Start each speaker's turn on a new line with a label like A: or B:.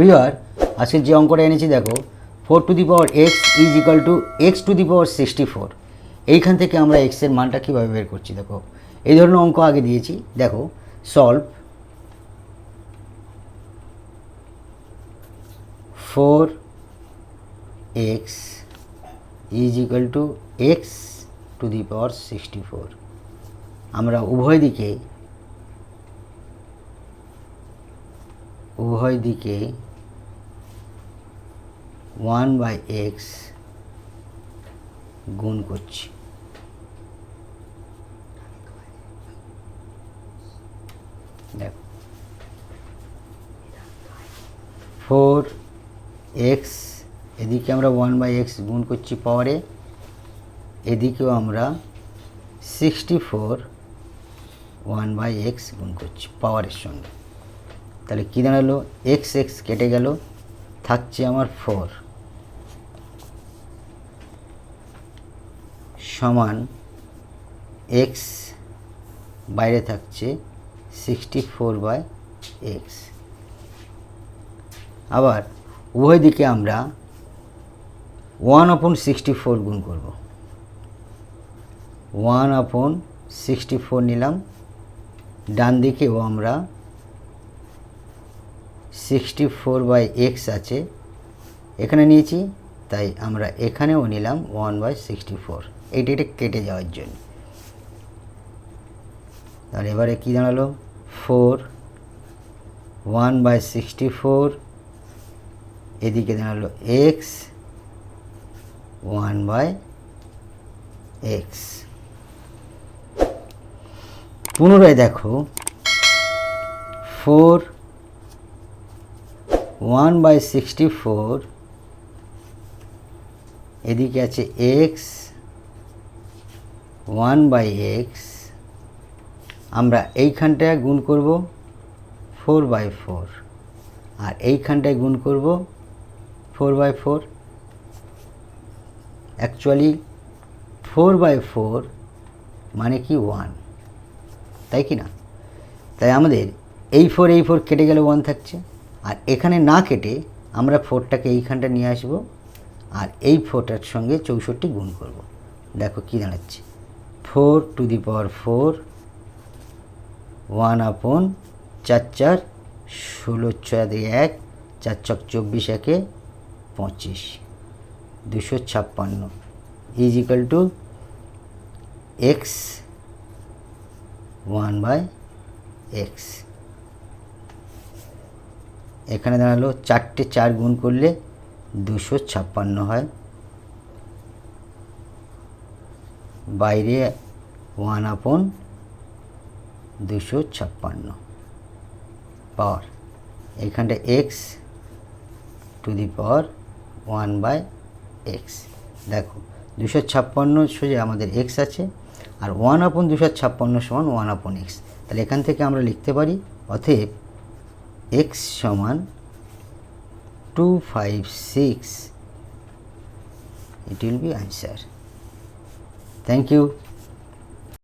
A: Clear আজকে যে অঙ্কটা এনেছি, দেখো four to the power x is equal to x to the power sixty four এইখান থেকে আমরা এক্সের মানটা কীভাবে বের করছি, দেখো? এই ধরনের অঙ্ক আগে দিয়েছি, দেখো solve four x is equal to x to the power sixty four আমরা উভয় দিকে উভয় দিকে ওয়ান বাই এক্স গুণ করছি। দেখো। ফোর এক্স, এদিকে আমরা ওয়ান বাই এক্স গুণ করছি পাওয়ারে, এদিকেও আমরা sixty four one by x গুণ করছি পাওয়ারের সঙ্গে। তাহলে কী দাঁড়াল? এক্স এক্স কেটে গেল, থাকছে আমার ফোর। সমান এক্স বাইরে থাকছে সিক্সটি ফোর বাই এক্স আবার উভয় দিকে আমরা ওয়ান আপন সিক্সটি ফোর গুণ করব। ওয়ান আপন সিক্সটি ফোর নিলাম। ডান দিকেও আমরা সিক্সটি ফোর বাই এক্স আছে। এখানে নিয়েছি তাই আমরা এখানেও নিলাম ওয়ান বাই সিক্সটি ফোর এইটা এটা কেটে যাওয়ার জন্য। তাহলে এবারে কী দাঁড়াল? Four one by sixty four এদিকে দাঁড়াল এক্স ওয়ান বাই এক্স পুনরায় দেখো four one by sixty four এদিকে আছে এক্স ওয়ান বাই এক্স আমরা এইখানটায় গুণ করব ফোর বাই ফোর আর এইখানটায় গুণ করব four by four actually four by four মানে কি ওয়ান তাই কি না? তাই আমাদের এই ফোর এই ফোর কেটে গেলে ওয়ান থাকছে, আর এখানে না কেটে আমরা ফোরটাকে এইখানটা নিয়ে আসব আর এই ফোরটার সঙ্গে চৌষট্টি গুণ করব। দেখো কী দাঁড়াচ্ছে। Four to the power four, one আপন চার চার, ষোলো ছয় এক, চার চক চব্বিশ একে পঁচিশ, দুশো ছাপ্পান্ন is equal to x one by x এখানে দাঁড়াল, চারটে চার গুণ করলে দুশো ছাপ্পান্ন হয়। বাইরে ওয়ান আপন দুশো ছাপ্পান্ন। পাওয়ার এইখানটা x to the power one by x দেখো, দুশো ছাপ্পান্ন সোজা আমাদের এক্স আছে, আর ওয়ান আপন দুশো ছাপ্পান্ন সমান ওয়ান আপন এক্স তাহলে এখান থেকে আমরা লিখতে পারি, অতএব এক্স সমান 256 it will be answer. Thank you.